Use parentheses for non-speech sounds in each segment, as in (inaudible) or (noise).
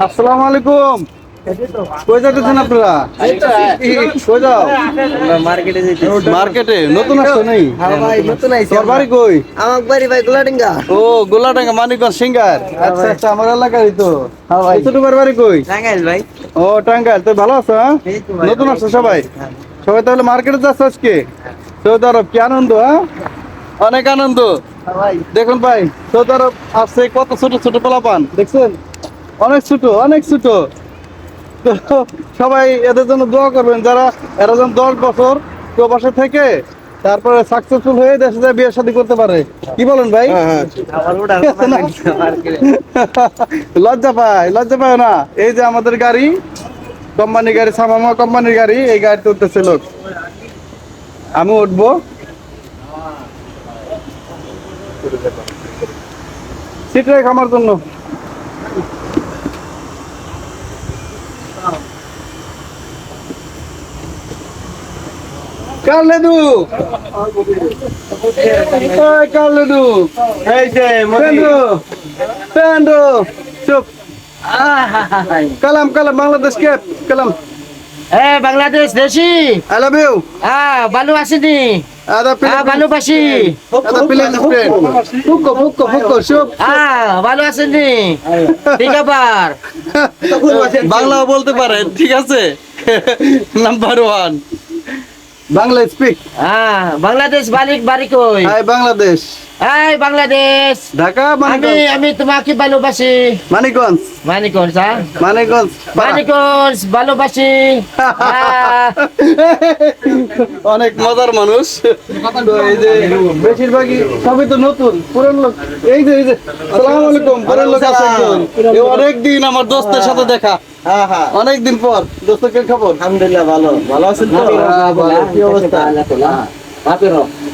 আসসালামু আলাইকুম। কই যাচ্ছেন আপনারা? কই যাও? মার্কেটে মার্কেটে নতুন আসছো নেই হ্যাঁ নতুন আইছে তোর বাড়ি কই? আমার বাড়ি ভাই গোলাডিঙ্গা। ও গোলাডাঙ্গা মানিকগঞ্জ সিঙ্গার। আচ্ছা আচ্ছা আমার এলাকারই তো। এই ছোট বাড়ি কই? টাঙ্গাইল ভাই। ও টাঙ্গাইল। তুই ভালো আছো হ্যাঁ? নতুন আসছো সবাই? হ্যাঁ। সবাই তাহলে মার্কেটে যাচ্ছে আজকে? সৌদি আরব কি আনন্দ হ্যাঁ? অনেক আনন্দ। দেখুন ভাই সৌদি আরব আসছে কত ছোট ছোট পোলাপান দেখছেন? অনেক ছোট অনেক ছোট। তো সবাই এদের জন্য দোয়া করবেন যারা এরা যেন দশ বছর প্রবাসে থেকে তারপরে সাকসেসফুল হয়ে দেশে যায় বিয়ে শাদী করতে পারে। কি বলেন ভাই? ওটা মার্কেটে (laughs) লজ্জা পায় লজ্জা পায় না। এই যে আমাদের গাড়ি কোম্পানি গাড়ি সামামা কোম্পানির গাড়ি এই গাড়িতে উঠতেছে লোক আমি উঠবো। সিট রেখ আমার জন্য। কালেদু এই কালেদু এই যে পেন্ডু পেন্ডু চুপ। কালাম কালাম বাংলাদেশ কে? কালাম। এ বাংলাদেশ দেশি। আই লাভ ইউ হ্যাঁ ভালো আছিনি আদা হ্যাঁ ভালোবাসি আদা পিলে ফ্রেন্ড ফুকো ফুকো ফুকো। চুপ হ্যাঁ ভালো আছেনি ঠিক আবার (laughs) বাংলাও বলতে পারেন ঠিক আছে? (laughs) নাম্বার ওয়ান বাংলা স্পিক হ্যাঁ বাংলাদেশ বালিক বাড়ি কই হাই বাংলাদেশ। এই বাংলাদেশ। ঢাকা আমি আমি তোমাকে ভালোবাসি। মানিকগঞ্জ। মানিকগঞ্জ হ্যাঁ? মানিকগঞ্জ। মানিকগঞ্জ ভালোবাসি। (laughs) অনেক মজার মানুষ। এই যে বেশিরভাগই সবই তো নতুন পুরান লোক। এই যে এই যে সালাম আলাইকুম পুরান লোক আছে একজন। এই অনেক দিন আমার দোস্তের সাথে দেখা। হ্যাঁ হ্যাঁ। অনেক দিন পর। দোস্ত কে খবর? আলহামদুলিল্লাহ ভালো। ভালো আছেন তো?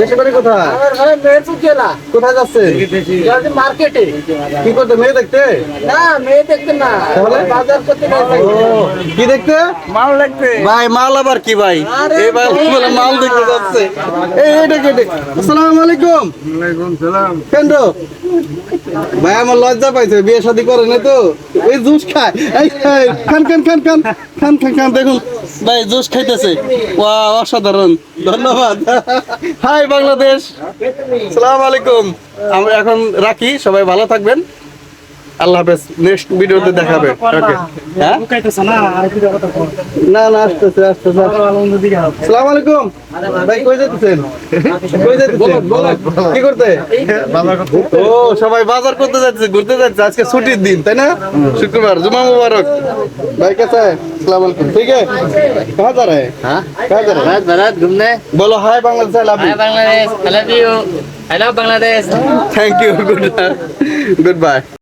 দেশে বাড়ি কোথায়? কোথায় যাচ্ছে? মার্কেটে। কি করতে মেয়ে দেখতে? না মেয়ে দেখতে না। তাহলে? বাজার করতে কি দেখতে? মাল লাগবে ভাই মাল আবার কি ভাই? এই ভাই বলে মাল দেখতে যাচ্ছে। এই এটা কেটে আসসালামু আলাইকুম। ওয়ালাইকুম সালাম। কেন ভাই আমার লজ্জা পাইছে বিয়ে শাদি করে নাই তো। এই জুস খায়। এই, খান খান খান খান। খান খান খান দেখুন। ভাই জুস খাইতেছে। ওয়া অসাধারণ। ধন্যবাদ। হাই বাংলাদেশ সালাম আলাইকুম আমরা এখন রাখি সবাই ভালো থাকবেন। আল্লাহ হাফেজ নেক্সট ভিডিওতে দেখাবে ওকে হ্যাঁ না না আসতেছে আসতেছে সালাম আলাইকুম ভাই কই যেতেছেন কই যেতেছেন কি করতে ও সবাই বাজার করতে যাচ্ছে ঘুরতে যাচ্ছে আজকে ছুটির দিন তাই না শুক্রবার জুমা মুবারক ভাই कैसा है अस्सलाम वालेकुम ठीक है कहाँ जा रहे हैं हाँ कहाँ जा रहे हैं भारत भारत घूमने बोलो hi Bangladesh I love hi you Bangladesh I love you I love Bangladesh thank you good good bye